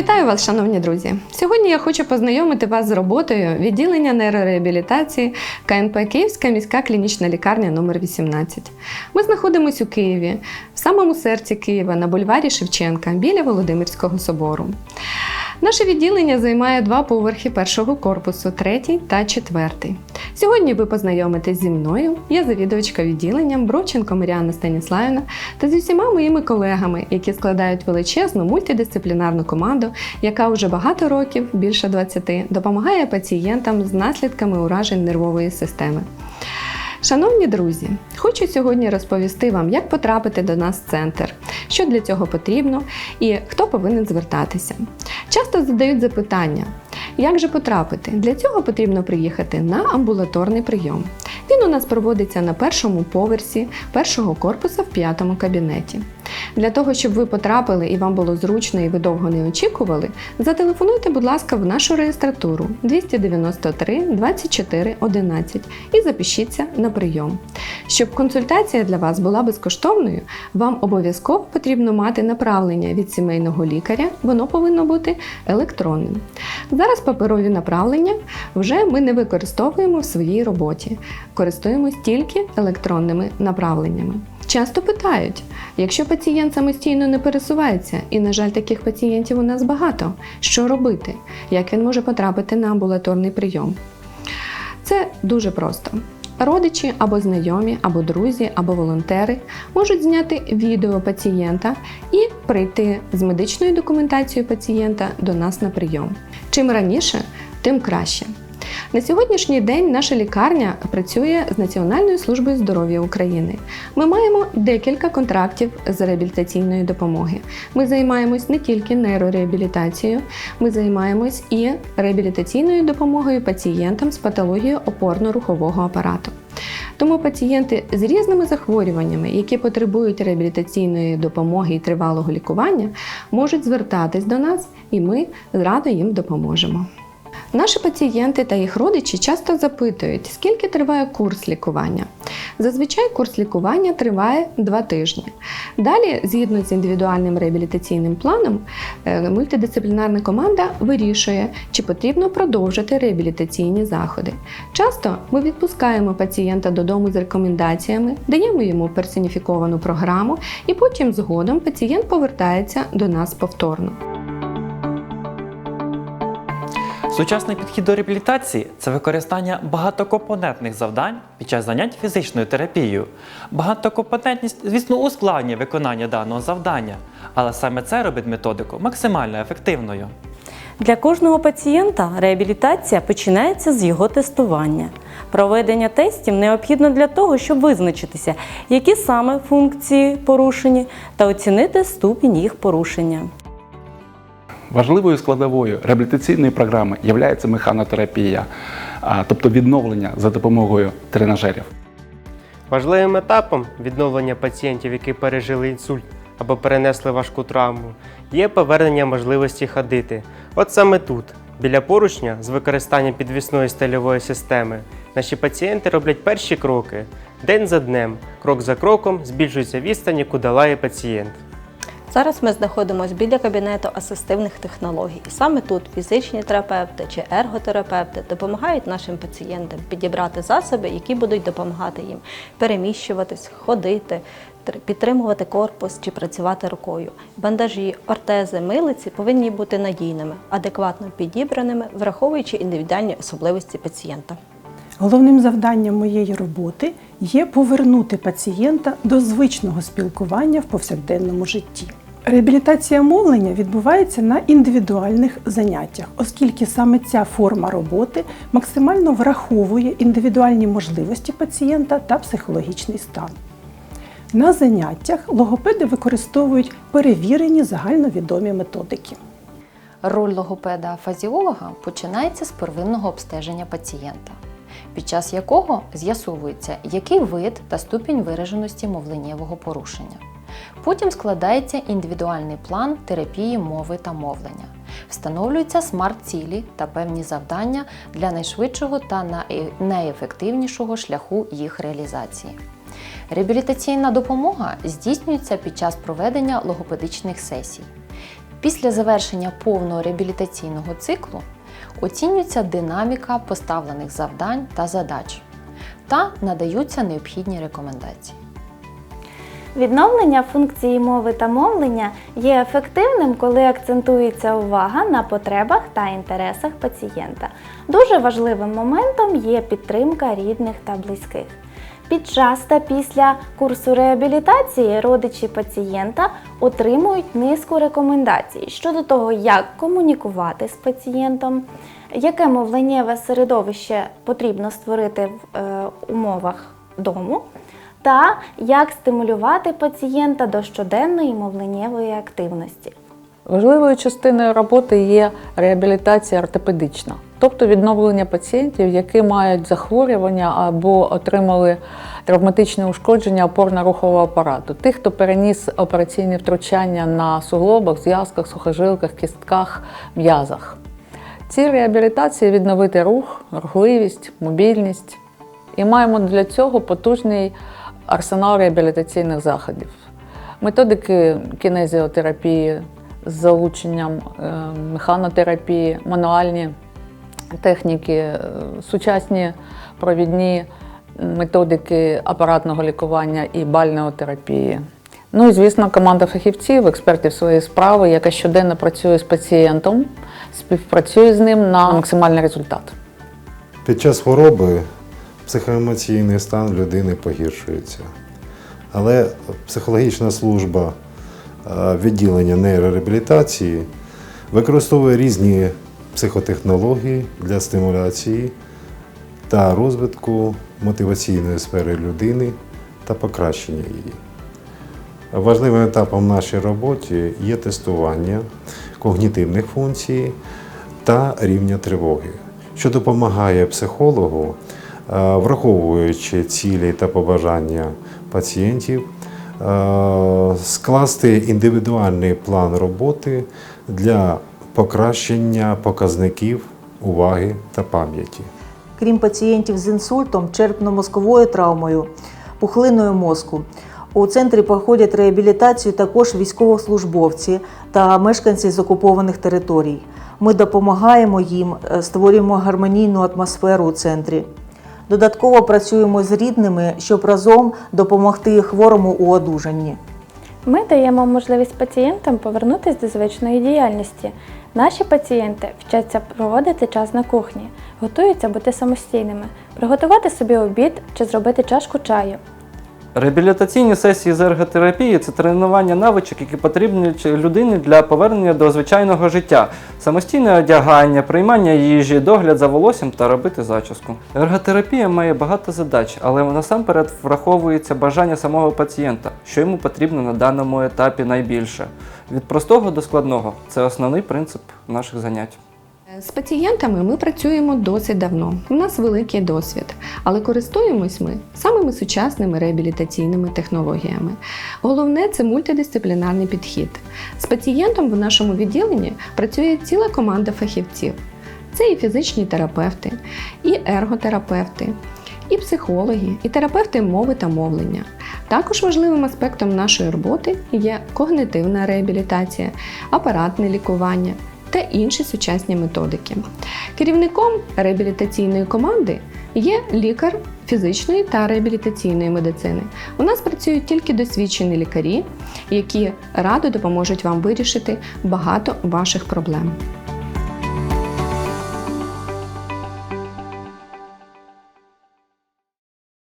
Вітаю вас, шановні друзі! Сьогодні я хочу познайомити вас з роботою відділення нейрореабілітації КНП Київська міська клінічна лікарня номер 18 Ми знаходимося у Києві, в самому серці Києва, на бульварі Шевченка, біля Володимирського собору. Наше відділення займає два поверхи першого корпусу, третій та четвертий. Сьогодні ви познайомитесь зі мною. Я завідувачка відділенням Бровченко Маріана Станіславівна та зі всіма моїми колегами, які складають величезну мультидисциплінарну команду, яка вже багато років, більше 20, допомагає пацієнтам з наслідками уражень нервової системи. Шановні друзі, хочу сьогодні розповісти вам, як потрапити до нас в центр, що для цього потрібно і хто повинен звертатися. Часто задають запитання, як же потрапити? Для цього потрібно приїхати на амбулаторний прийом. Він у нас проводиться на першому поверсі першого корпуса в п'ятому кабінеті. Для того, щоб ви потрапили і вам було зручно і ви довго не очікували, зателефонуйте, будь ласка, в нашу реєстратуру 293 24 11 і запишіться на прийом. Щоб консультація для вас була безкоштовною, вам обов'язково потрібно мати направлення від сімейного лікаря, воно повинно бути електронним. Зараз паперові направлення вже ми не використовуємо в своїй роботі, користуємось тільки електронними направленнями. Часто питають, якщо пацієнт самостійно не пересувається, і, на жаль, таких пацієнтів у нас багато, що робити? Як він може потрапити на амбулаторний прийом? Це дуже просто. Родичі або знайомі, або друзі, або волонтери можуть зняти відео пацієнта і прийти з медичною документацією пацієнта до нас на прийом. Чим раніше, тим краще. На сьогоднішній день наша лікарня працює з Національною службою здоров'я України. Ми маємо декілька контрактів з реабілітаційної допомоги. Ми займаємось не тільки нейрореабілітацією, ми займаємось і реабілітаційною допомогою пацієнтам з патологією опорно-рухового апарату. Тому пацієнти з різними захворюваннями, які потребують реабілітаційної допомоги і тривалого лікування, можуть звертатись до нас, і ми радо їм допоможемо. Наші пацієнти та їх родичі часто запитують, скільки триває курс лікування. Зазвичай курс лікування триває 2 тижні. Далі, згідно з індивідуальним реабілітаційним планом, е, мультидисциплінарна команда вирішує, чи потрібно продовжити реабілітаційні заходи. Часто ми відпускаємо пацієнта додому з рекомендаціями, даємо йому персоніфіковану програму, і потім згодом пацієнт повертається до нас повторно. Сучасний підхід до реабілітації це використання багатокомпонентних завдань під час занять фізичною терапією. Багатокомпонентність, звісно, ускладнює виконання даного завдання, але саме це робить методику максимально ефективною. Для кожного пацієнта реабілітація починається з його тестування. Проведення тестів необхідно для того, щоб визначитися, які саме функції порушені, та оцінити ступінь їх порушення. Важливою складовою реабілітаційної програми є механотерапія, тобто відновлення за допомогою тренажерів. Важливим етапом відновлення пацієнтів, які пережили інсульт або перенесли важку травму, є повернення можливості ходити. От саме тут, біля поручня з використанням підвісної стильової системи, наші пацієнти роблять перші кроки. День за днем, крок за кроком збільшується відстань, яку долає пацієнт. Зараз ми знаходимося біля кабінету асистивних технологій. І саме тут фізичні терапевти чи ерготерапевти допомагають нашим пацієнтам підібрати засоби, які будуть допомагати їм переміщуватись, ходити, тр- підтримувати корпус чи працювати рукою. Бандажі, ортези, милиці повинні бути надійними, адекватно підібраними, враховуючи індивідуальні особливості пацієнта. Головним завданням моєї роботи є повернути пацієнта до звичного спілкування в повсякденному житті. Реабілітація мовлення відбувається на індивідуальних заняттях, оскільки саме ця форма роботи максимально враховує індивідуальні можливості пацієнта та психологічний стан. На заняттях логопеди використовують перевірені загальновідомі методики. Роль логопеда-фазіолога починається з первинного обстеження пацієнта, під час якого з'ясовується, який вид та ступінь вираженості мовленнєвого порушення. Потім складається індивідуальний план терапії мови та мовлення. Встановлюються смарт-цілі та певні завдання для найшвидшого та найефективнішого шляху їх реалізації. Реабілітаційна допомога здійснюється під час проведення логопедичних сесій. Після завершення повного реабілітаційного циклу оцінюється динаміка поставлених завдань та задач та надаються необхідні рекомендації. Відновлення функції мови та мовлення є ефективним, коли акцентується увага на потребах та інтересах пацієнта. Дуже важливим моментом є підтримка рідних та близьких. Під час та після курсу реабілітації родичі пацієнта отримують низку рекомендацій щодо того, як комунікувати з пацієнтом, яке мовленнєве середовище потрібно створити в е, умовах дому, та як стимулювати пацієнта до щоденної мовленнєвої активності. Важливою частиною роботи є реабілітація ортопедична, тобто відновлення пацієнтів, які мають захворювання або отримали травматичне ушкодження опорно-рухового апарату, тих, хто переніс операційні втручання на суглобах, зв'язках, сухожилках, кістках, м'язах. Ці реабілітації відновити рух, рухливість, мобільність. І маємо для цього потужний арсенал реабілітаційних заходів. Методики кінезіотерапії з залученням е, механотерапії, мануальні техніки, е, сучасні провідні методики апаратного лікування і бальнеотерапії. Ну і звісно, команда фахівців, експертів своєї справи, яка щоденно працює з пацієнтом, співпрацює з ним на максимальний результат. Під час хвороби психоемоційний стан людини погіршується. Але психологічна служба е, відділення нейрореабілітації використовує різні психотехнології для стимуляції та розвитку мотиваційної сфери людини та покращення її. Важливим етапом нашій роботі є тестування когнітивних функцій та рівня тривоги, що допомагає психологу, враховуючи цілі та побажання пацієнтів, е, скласти індивідуальний план роботи для покращення показників уваги та пам'яті. Крім пацієнтів з інсультом, черепно-мозковою травмою, пухлиною мозку. У центрі проходять реабілітацію також військовослужбовці та мешканці з окупованих територій. Ми допомагаємо їм, е, створюємо гармонійну атмосферу у центрі. Додатково працюємо з рідними, щоб разом допомогти хворому у одужанні. Ми даємо можливість пацієнтам повернутися до звичної діяльності. Наші пацієнти вчаться проводити час на кухні, готуються бути самостійними, приготувати собі обід чи зробити чашку чаю. Реабілітаційні сесії з ерготерапії це тренування навичок, які потрібні людині для повернення до звичайного життя, самостійне одягання, приймання їжі, догляд за волоссям та робити зачіску. Ерготерапія має багато задач, але насамперед враховується бажання самого пацієнта, що йому потрібно на даному етапі найбільше. Від простого до складного це основний принцип наших занять. З пацієнтами ми працюємо досить давно. У нас великий досвід, але користуємось ми самими сучасними реабілітаційними технологіями. Головне це мультидисциплінарний підхід. З пацієнтом в нашому відділенні працює ціла команда фахівців. Це і фізичні терапевти, і ерготерапевти, і психологи, і терапевти мови та мовлення. Також важливим аспектом нашої роботи є когнитивна реабілітація, апаратне лікування та інші сучасні методики. Керівником реабілітаційної команди є лікар фізичної та реабілітаційної медицини. У нас працюють тільки досвідчені лікарі, які радо допоможуть вам вирішити багато ваших проблем.